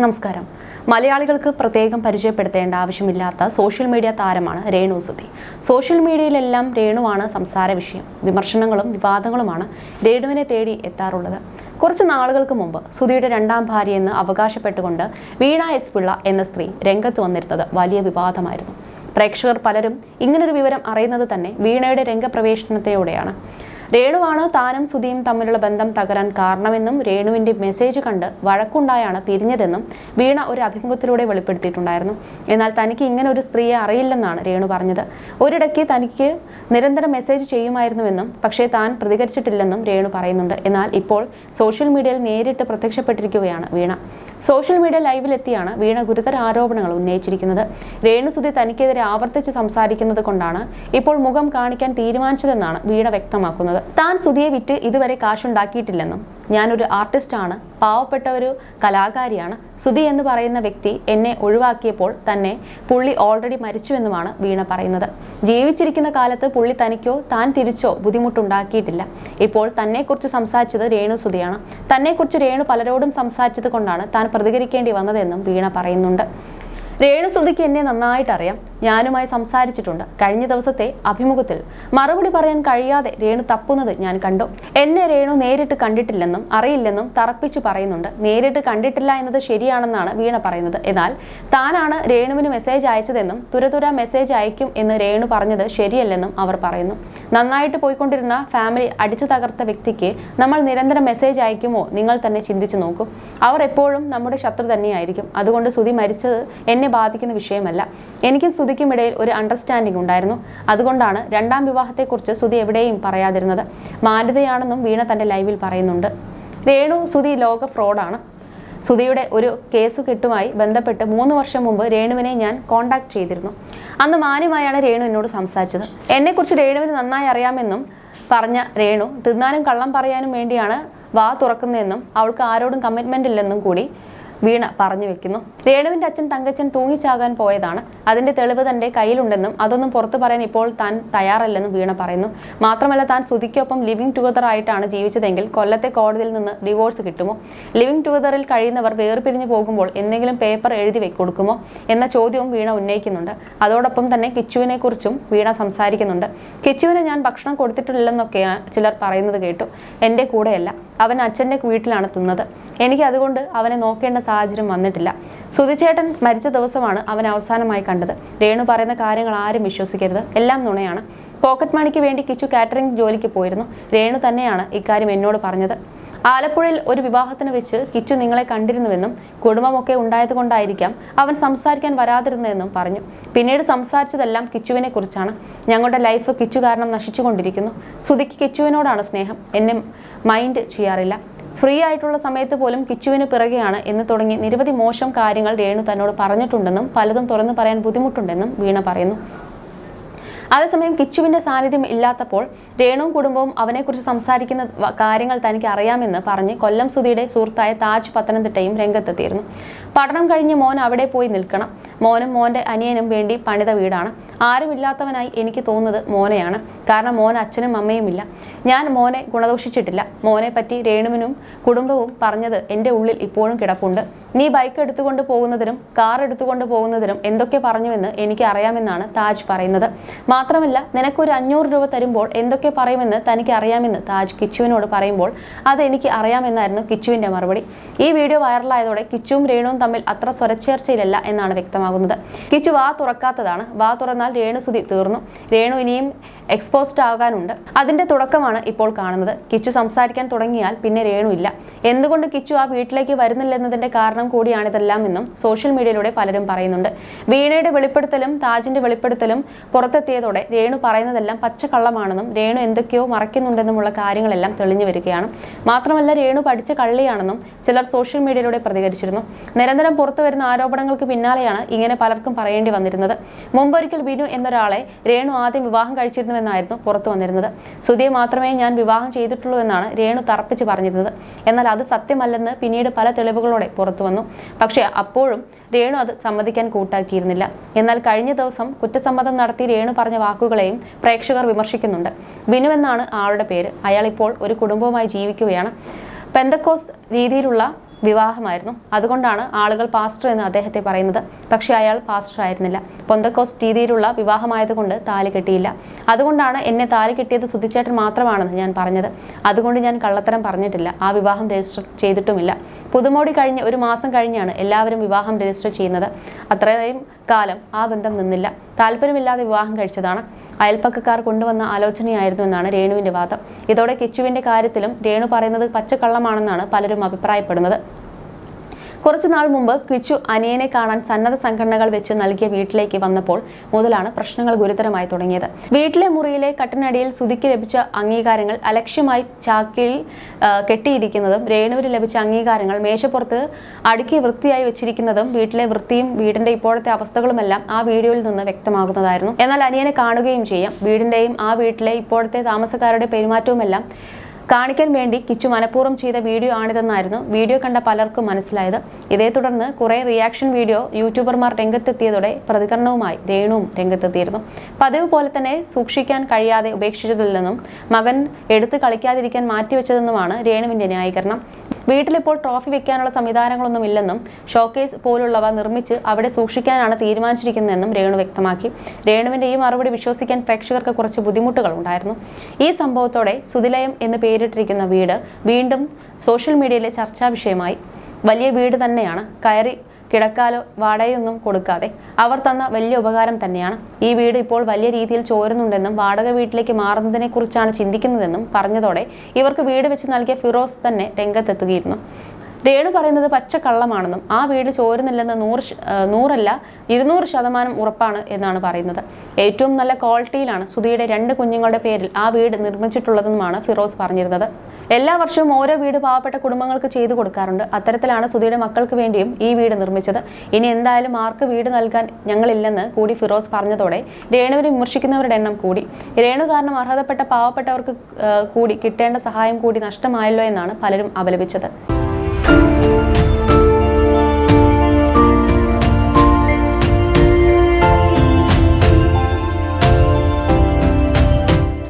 നമസ്കാരം. മലയാളികൾക്ക് പ്രത്യേകം പരിചയപ്പെടുത്തേണ്ട ആവശ്യമില്ലാത്ത സോഷ്യൽ മീഡിയ താരമാണ് രേണു സുധി. സോഷ്യൽ മീഡിയയിലെല്ലാം രേണുവാണ് സംസാര വിഷയം. വിമർശനങ്ങളും വിവാദങ്ങളുമാണ് രേണുവിനെ തേടി എത്താറുള്ളത്. കുറച്ച് നാളുകൾക്ക് മുമ്പ് സുധിയുടെ രണ്ടാം ഭാര്യയെന്ന് അവകാശപ്പെട്ടുകൊണ്ട് വീണ എസ് പിള്ള എന്ന സ്ത്രീ രംഗത്ത് വന്നിരുന്നത് വലിയ വിവാദമായിരുന്നു. പ്രേക്ഷകർ പലരും ഇങ്ങനൊരു വിവരം അറിയുന്നത് തന്നെ വീണയുടെ രംഗപ്രവേശനത്തോടെയാണ് രേണുവാണ് താനും സുധിയും തമ്മിലുള്ള ബന്ധം തകരാൻ കാരണമെന്നും രേണുവിന്റെ മെസ്സേജ് കണ്ട് വഴക്കുണ്ടായാണ് പിരിഞ്ഞതെന്നും വീണ ഒരു അഭിമുഖത്തിലൂടെ വെളിപ്പെടുത്തിയിട്ടുണ്ടായിരുന്നു. എന്നാൽ തനിക്ക് ഇങ്ങനെ ഒരു സ്ത്രീയെ അറിയില്ലെന്നാണ് രേണു പറഞ്ഞത്. ഒരിടയ്ക്ക് തനിക്ക് നിരന്തരം മെസ്സേജ് ചെയ്യുമായിരുന്നുവെന്നും പക്ഷേ താൻ പ്രതികരിച്ചിട്ടില്ലെന്നും രേണു പറയുന്നുണ്ട്. എന്നാൽ ഇപ്പോൾ സോഷ്യൽ മീഡിയയിൽ നേരിട്ട് പ്രത്യക്ഷപ്പെട്ടിരിക്കുകയാണ് വീണ. സോഷ്യൽ മീഡിയ ലൈവിലെത്തിയാണ് വീണ ഗുരുതര ആരോപണങ്ങൾ ഉന്നയിച്ചിരിക്കുന്നത്. രേണുസുതി തനിക്കെതിരെ ആവർത്തിച്ച് സംസാരിക്കുന്നത് കൊണ്ടാണ് ഇപ്പോൾ മുഖം കാണിക്കാൻ തീരുമാനിച്ചതെന്നാണ് വീണ വ്യക്തമാക്കുന്നത്. താൻ സുധിയെ വിറ്റ് ഇതുവരെ കാശുണ്ടാക്കിയിട്ടില്ലെന്നും ഞാനൊരു ആർട്ടിസ്റ്റാണ് പാവപ്പെട്ട ഒരു കലാകാരിയാണ്. സുധി എന്ന് പറയുന്ന വ്യക്തി എന്നെ ഒഴിവാക്കിയപ്പോൾ തന്നെ പുള്ളി ഓൾറെഡി മരിച്ചുവെന്നുമാണ് വീണ പറയുന്നത്. ജീവിച്ചിരിക്കുന്ന കാലത്ത് പുള്ളി തനിക്കോ താൻ തിരിച്ചോ ബുദ്ധിമുട്ടുണ്ടാക്കിയിട്ടില്ല. ഇപ്പോൾ തന്നെക്കുറിച്ച് സംസാരിച്ചത് രേണു സുധിയാണ്. തന്നെക്കുറിച്ച് രേണു പലരോടും സംസാരിച്ചത് കൊണ്ടാണ് താൻ പ്രതികരിക്കേണ്ടി വന്നതെന്നും വീണ പറയുന്നുണ്ട്. രേണു സുധിക്ക് എന്നെ നന്നായിട്ട് അറിയാം ഞാനുമായി സംസാരിച്ചിട്ടുണ്ട്. കഴിഞ്ഞ ദിവസത്തെ അഭിമുഖത്തിൽ. മറുപടി പറയാൻ കഴിയാതെ രേണു തപ്പുന്നത് ഞാൻ കണ്ടു. എന്നെ രേണു നേരിട്ട് കണ്ടിട്ടില്ലെന്നും അറിയില്ലെന്നും തറപ്പിച്ചു പറയുന്നുണ്ട്. നേരിട്ട് കണ്ടിട്ടില്ല എന്നത് ശരിയാണെന്നാണ് വീണ പറയുന്നത്. എന്നാൽ താനാണ് രേണുവിന് മെസ്സേജ് അയച്ചതെന്നും തുരതുര മെസ്സേജ് അയക്കും എന്ന് രേണു പറഞ്ഞത് ശരിയല്ലെന്നും അവർ പറയുന്നു. നന്നായിട്ട് പോയിക്കൊണ്ടിരുന്ന ഫാമിലി അടിച്ചു തകർത്ത വ്യക്തിക്ക് നമ്മൾ നിരന്തരം മെസ്സേജ് അയക്കുമോ? നിങ്ങൾ തന്നെ ചിന്തിച്ചു നോക്കൂ. അവർ എപ്പോഴും നമ്മുടെ ശത്രു തന്നെയായിരിക്കും. അതുകൊണ്ട് സുതി മരിച്ചത് എന്നെ ബാധിക്കുന്ന വിഷയമല്ല. എനിക്കും സുതിക്കും ഇടയിൽ ഒരു അണ്ടർസ്റ്റാൻഡിംഗ് ഉണ്ടായിരുന്നു. അതുകൊണ്ടാണ് രണ്ടാം വിവാഹത്തെക്കുറിച്ച് സുതി എവിടെയും പറയാതിരുന്നത്. മാന്യതയാണെന്നും വീണ തന്റെ ലൈവിൽ പറയുന്നുണ്ട്. രേണു സുതി ലോക ഫ്രോഡാണ് സുധിയുടെ ഒരു കേസ് കെട്ടുമായി ബന്ധപ്പെട്ട് മൂന്ന് വർഷം മുമ്പ് രേണുവിനെ ഞാൻ കോണ്ടാക്ട് ചെയ്തിരുന്നു. അന്ന് മാന്യമായാണ് രേണു എന്നോട് സംസാരിച്ചത്. എന്നെക്കുറിച്ച് രേണുവിന് നന്നായി അറിയാമെന്നും പറഞ്ഞ രേണു തിന്നാനും കള്ളം പറയാനും വേണ്ടിയാണ് വാ തുറക്കുന്നതെന്നും അവൾക്ക് ആരോടും കമ്മിറ്റ്മെന്റ് ഇല്ലെന്നും കൂടി വീണ പറഞ്ഞു വെക്കുന്നു. രേണുവിന്റെ അച്ഛൻ തങ്കച്ചൻ തൂങ്ങിച്ചാകാൻ പോയതാണ്. അതിന്റെ തെളിവ് തന്റെ കയ്യിലുണ്ടെന്നും അതൊന്നും പുറത്തു പറയാൻ ഇപ്പോൾ താൻ തയ്യാറല്ലെന്നും വീണ പറയുന്നു. മാത്രമല്ല താൻ സുധിക്കൊപ്പം ലിവിംഗ് ടുഗദർ ആയിട്ടാണ് ജീവിച്ചതെങ്കിൽ കൊല്ലത്തെ കോടതിയിൽ നിന്ന് ഡിവോഴ്സ് കിട്ടുമോ? ലിവിംഗ് ടുഗദറിൽ കഴിയുന്നവർ വേർപിരിഞ്ഞു പോകുമ്പോൾ എന്തെങ്കിലും പേപ്പർ എഴുതി കൊടുക്കുമോ? എന്ന ചോദ്യവും വീണ ഉന്നയിക്കുന്നുണ്ട്. അതോടൊപ്പം തന്നെ കിച്ചുവിനെ കുറിച്ചും വീണ സംസാരിക്കുന്നുണ്ട്. കിച്ചുവിന് ഞാൻ ഭക്ഷണം കൊടുത്തിട്ടില്ലെന്നൊക്കെയാണ് ചിലർ പറയുന്നത് കേട്ടു. എന്റെ കൂടെയല്ല. അവൻ അച്ഛന്റെ വീട്ടിലാണ് തിന്നത്. എനിക്ക് അതുകൊണ്ട് അവനെ നോക്കേണ്ട സാഹചര്യം വന്നിട്ടില്ല. സുധിച്ചേട്ടൻ മരിച്ച ദിവസമാണ് അവൻ അവസാനമായി കണ്ടത്. രേണു പറയുന്ന കാര്യങ്ങൾ ആരും വിശ്വസിക്കരുത്. എല്ലാം നുണയാണ്. പോക്കറ്റ് മണിക്ക് വേണ്ടി കിച്ചു കാറ്ററിംഗ് ജോലിക്ക് പോയിരുന്നു. രേണു തന്നെയാണ് ഇക്കാര്യം എന്നോട് പറഞ്ഞത്. ആലപ്പുഴയിൽ ഒരു വിവാഹത്തിന് വെച്ച് കിച്ചു നിങ്ങളെ കണ്ടിരുന്നുവെന്നും കുടുംബമൊക്കെ ഉണ്ടായതുകൊണ്ടായിരിക്കാം അവൻ സംസാരിക്കാൻ വരാതിരുന്നതെന്നും പറഞ്ഞു. പിന്നീട് സംസാരിച്ചതെല്ലാം കിച്ചുവിനെ കുറിച്ചാണ്. ഞങ്ങളുടെ ലൈഫ് കിച്ചു കാരണം നശിച്ചുകൊണ്ടിരിക്കുന്നു. സുധിക്ക് കിച്ചുവിനോടാണ് സ്നേഹം. എന്നെ മൈൻഡ് ചെയ്യാറില്ല. ഫ്രീ ആയിട്ടുള്ള സമയത്ത് പോലും കിച്ചുവിന് പിറകെയാണ് എന്ന് തുടങ്ങി നിരവധി മോശം കാര്യങ്ങൾ രേണു തന്നോട് പറഞ്ഞിട്ടുണ്ടെന്നും പലതും തുറന്നു പറയാൻ ബുദ്ധിമുട്ടുണ്ടെന്നും വീണ പറയുന്നു. അതേസമയം കിച്ചുവിന്റെ സാന്നിധ്യം ഇല്ലാത്തപ്പോൾ രേണുവും കുടുംബവും അവനെക്കുറിച്ച് സംസാരിക്കുന്ന കാര്യങ്ങൾ തനിക്ക് അറിയാമെന്ന് പറഞ്ഞ് കൊല്ലം സുധിയുടെ സുഹൃത്തായ താജ് പത്തനംതിട്ടയും രംഗത്തെത്തിയിരുന്നു. പഠനം കഴിഞ്ഞ് മോൻ അവിടെ പോയി നിൽക്കണം. മോനും മോന്റെ അനിയനും വേണ്ടി പണിത വീടാണ്. ആരുമില്ലാത്തവനായി എനിക്ക് തോന്നുന്നത് മോനെയാണ്. കാരണം മോൻ അച്ഛനും അമ്മയുമില്ല ഞാൻ മോനെ ഗുണദോഷിച്ചിട്ടില്ല. മോനെ പറ്റി രേണുവിനും കുടുംബവും പറഞ്ഞത് എന്റെ ഉള്ളിൽ ഇപ്പോഴും കിടപ്പുണ്ട്. നീ ബൈക്ക് എടുത്തുകൊണ്ട് പോകുന്നതിനും കാർ എടുത്തുകൊണ്ട് പോകുന്നതിനും എന്തൊക്കെ പറഞ്ഞുവെന്ന് എനിക്ക് അറിയാമെന്നാണ് താജ് പറയുന്നത്. മാത്രമല്ല നിനക്കൊരു അഞ്ഞൂറ് രൂപ തരുമ്പോൾ എന്തൊക്കെ പറയുമെന്ന് തനിക്ക് അറിയാമെന്ന് താജ് കിച്ചുവിനോട് പറയുമ്പോൾ അത് എനിക്ക് അറിയാമെന്നായിരുന്നു കിച്ചുവിന്റെ മറുപടി. ഈ വീഡിയോ വൈറലായതോടെ കിച്ചുവും രേണുവും തമ്മിൽ അത്ര സ്വരച്ചേർച്ചയിലല്ല എന്നാണ് വ്യക്തമാകുന്നത്. കിച്ചു വാ തുറക്കാത്തതാണ്. വാ തുറന്നാൽ രേണു സുധി തീർന്നു. രേണു ഇനിയും എക്സ്പോസ്ഡ് ആകാനുണ്ട്. അതിന്റെ തുടക്കമാണ് ഇപ്പോൾ കാണുന്നത്. കിച്ചു സംസാരിക്കാൻ തുടങ്ങിയാൽ പിന്നെ രേണു ഇല്ല എന്തുകൊണ്ട് കിച്ചു ആ വീട്ടിലേക്ക് വരുന്നില്ലെന്നതിന്റെ കാരണം കൂടിയാണിതെല്ലാം എന്നും സോഷ്യൽ മീഡിയയിലൂടെ പലരും പറയുന്നുണ്ട്. വീണയുടെ വെളിപ്പെടുത്തലും താജിന്റെ വെളിപ്പെടുത്തലും പുറത്തെത്തിയതോടെ രേണു പറയുന്നതെല്ലാം പച്ചക്കള്ളമാണെന്നും രേണു എന്തൊക്കെയോ മറയ്ക്കുന്നുണ്ടെന്നുമുള്ള കാര്യങ്ങളെല്ലാം തെളിഞ്ഞു വരികയാണ്. മാത്രമല്ല രേണു പഠിച്ച കള്ളിയാണെന്നും ചിലർ സോഷ്യൽ മീഡിയയിലൂടെ പ്രതികരിച്ചിരുന്നു. നിരന്തരം പുറത്തു വരുന്ന ആരോപണങ്ങൾക്ക് പിന്നാലെയാണ് ഇങ്ങനെ പലർക്കും പറയേണ്ടി വന്നിരുന്നത്. മുമ്പൊരിക്കൽ ബിനു എന്നൊരാളെ രേണു ആദ്യം വിവാഹം കഴിച്ചിരുന്നുവെന്നായിരുന്നു പുറത്തു വന്നിരുന്നത്. സുധിയെ മാത്രമേ ഞാൻ വിവാഹം ചെയ്തിട്ടുള്ളൂ എന്നാണ് രേണു തറപ്പിച്ച് പറഞ്ഞിരുന്നത്. എന്നാൽ അത് സത്യമല്ലെന്ന് പിന്നീട് പല തെളിവുകളോടെ പുറത്തു വന്നു. പക്ഷേ അപ്പോഴും രേണു അത് സമ്മതിക്കാൻ കൂട്ടാക്കിയിരുന്നില്ല. എന്നാൽ കഴിഞ്ഞ ദിവസം കുറ്റസമ്മതം നടത്തി രേണു പറഞ്ഞ വാക്കുകളെയും പ്രേക്ഷകർ വിമർശിക്കുന്നുണ്ട്. ബിനു എന്നാണ് ആളുടെ പേര്. അയാൾ ഇപ്പോൾ ഒരു കുടുംബവുമായി ജീവിക്കുകയാണ്. പെന്തക്കോസ് രീതിയിലുള്ള വിവാഹമായിരുന്നു. അതുകൊണ്ടാണ് ആളുകൾ പാസ്റ്റർ എന്ന് അദ്ദേഹത്തെ പറയുന്നത്. പക്ഷേ അയാൾ പാസ്റ്റർ ആയിരുന്നില്ല. പൊന്തക്കോസ് രീതിയിലുള്ള വിവാഹമായതുകൊണ്ട് താലി കെട്ടിയില്ല. അതുകൊണ്ടാണ് എന്നെ താലി കെട്ടിയത് സുധിച്ചേട്ടൻ മാത്രമാണെന്ന് ഞാൻ പറഞ്ഞത്. അതുകൊണ്ട് ഞാൻ കള്ളത്തരം പറഞ്ഞിട്ടില്ല. ആ വിവാഹം രജിസ്റ്റർ ചെയ്തിട്ടുമില്ല. പുതുമോടി കഴിഞ്ഞ് ഒരു മാസം കഴിഞ്ഞാണ് എല്ലാവരും വിവാഹം രജിസ്റ്റർ ചെയ്യുന്നത്. അത്രയും കാലം ആ ബന്ധം നിന്നില്ല. താല്പര്യമില്ലാതെ വിവാഹം കഴിച്ചതാണ്. അയൽപ്പക്കക്കാർ കൊണ്ടുവന്ന ആലോചനയായിരുന്നു എന്നാണ് രേണുവിന്റെ വാദം. ഇതോടെ കിച്ചുവിന്റെ കാര്യത്തിലും രേണു പറയുന്നത് പച്ചക്കള്ളമാണെന്നാണ് പലരും അഭിപ്രായപ്പെടുന്നത്. കുറച്ചു നാൾ മുമ്പ് ക്വിച്ചു അനിയനെ കാണാൻ സന്നദ്ധ സംഘടനകൾ വെച്ച് നൽകിയ വീട്ടിലേക്ക് വന്നപ്പോൾ മുതലാണ് പ്രശ്നങ്ങൾ ഗുരുതരമായി തുടങ്ങിയത്. വീട്ടിലെ മുറിയിലെ കട്ടിനടിയിൽ സുധിക്ക് ലഭിച്ച അംഗീകാരങ്ങൾ അലക്ഷ്യമായി ചാക്കിൽ കെട്ടിയിരിക്കുന്നതും രേണുവിന് ലഭിച്ച അംഗീകാരങ്ങൾ മേശപ്പുറത്ത് അടുക്കി വൃത്തിയായി വെച്ചിരിക്കുന്നതും വീട്ടിലെ വൃത്തിയും വീടിന്റെ ഇപ്പോഴത്തെ അവസ്ഥകളുമെല്ലാം ആ വീഡിയോയിൽ നിന്ന് വ്യക്തമാകുന്നതായിരുന്നു. എന്നാൽ അനിയനെ കാണുകയും ചെയ്യാം. വീടിന്റെയും ആ വീട്ടിലെ ഇപ്പോഴത്തെ താമസക്കാരുടെ പെരുമാറ്റവുമെല്ലാം കാണിക്കാൻ വേണ്ടി കിച്ചു മനഃപൂർവം ചെയ്ത വീഡിയോ ആണിതെന്നായിരുന്നു വീഡിയോ കണ്ട പലർക്കും മനസ്സിലായത്. ഇതേ തുടർന്ന് കുറേ റിയാക്ഷൻ വീഡിയോ യൂട്യൂബർമാർ രംഗത്തെത്തിയതോടെ പ്രതികരണവുമായി രേണുവും രംഗത്തെത്തിയിരുന്നു. പതിവ് പോലെ തന്നെ സൂക്ഷിക്കാൻ കഴിയാതെ ഉപേക്ഷിച്ചതിൽ നിന്നും മകൻ എടുത്ത് കളിക്കാതിരിക്കാൻ മാറ്റിവെച്ചതെന്നുമാണ് രേണുവിന്റെ ന്യായീകരണം. വീട്ടിലിപ്പോൾ ട്രോഫി വെക്കാനുള്ള സംവിധാനങ്ങളൊന്നും ഇല്ലെന്നും ഷോക്കേസ് പോലുള്ളവ നിർമ്മിച്ച് അവിടെ സൂക്ഷിക്കാനാണ് തീരുമാനിച്ചിരിക്കുന്നതെന്നും രേണു വ്യക്തമാക്കി. രേണുവിന്റെ ഈ മറുപടി വിശ്വസിക്കാൻ പ്രേക്ഷകർക്ക് കുറച്ച് ബുദ്ധിമുട്ടുകൾ ഉണ്ടായിരുന്നു. ഈ സംഭവത്തോടെ സുതിലയം എന്ന് പേരിട്ടിരിക്കുന്ന വീട് വീണ്ടും സോഷ്യൽ മീഡിയയിലെ ചർച്ചാ വിഷയമായി. വലിയ വീട് തന്നെയാണ്. കയറി കിടക്കാലോ വാടകയൊന്നും കൊടുക്കാതെ അവർ തന്ന വലിയ ഉപകാരം തന്നെയാണ്. ഈ വീട് ഇപ്പോൾ വലിയ രീതിയിൽ ചോരുന്നുണ്ടെന്നും വാടക വീട്ടിലേക്ക് മാറുന്നതിനെക്കുറിച്ചാണ് ചിന്തിക്കുന്നതെന്നും പറഞ്ഞതോടെ ഇവർക്ക് വീട് വെച്ച് നൽകിയ ഫിറോസ് തന്നെ രംഗത്തെത്തുകയിരുന്നു രേണു പറയുന്നത് പച്ച കള്ളമാണെന്നും ആ വീട് ചോരുന്നില്ലെന്ന് നൂറ് നൂറല്ല ഇരുന്നൂറ് ശതമാനം ഉറപ്പാണ് എന്നാണ് പറയുന്നത്. ഏറ്റവും നല്ല ക്വാളിറ്റിയിലാണ് സുധിയുടെ രണ്ട് കുഞ്ഞുങ്ങളുടെ പേരിൽ ആ വീട് നിർമ്മിച്ചിട്ടുള്ളതെന്നുമാണ് ഫിറോസ് പറഞ്ഞിരുന്നത്. എല്ലാ വർഷവും ഓരോ വീട് പാവപ്പെട്ട കുടുംബങ്ങൾക്ക് ചെയ്തു കൊടുക്കാറുണ്ട്. അത്തരത്തിലാണ് സുധിയുടെ മക്കൾക്ക് വേണ്ടിയും ഈ വീട് നിർമ്മിച്ചത്. ഇനി എന്തായാലും ആർക്ക് വീട് നൽകാൻ ഞങ്ങളില്ലെന്ന് കൂടി ഫിറോസ് പറഞ്ഞതോടെ രേണുവിനെ വിമർശിക്കുന്നവരുടെ എണ്ണം കൂടി. രേണു കാരണം അർഹതപ്പെട്ട പാവപ്പെട്ടവർക്ക് കൂടി കിട്ടേണ്ട സഹായം കൂടി നഷ്ടമായല്ലോ എന്നാണ് പലരും അപലപിച്ചത്.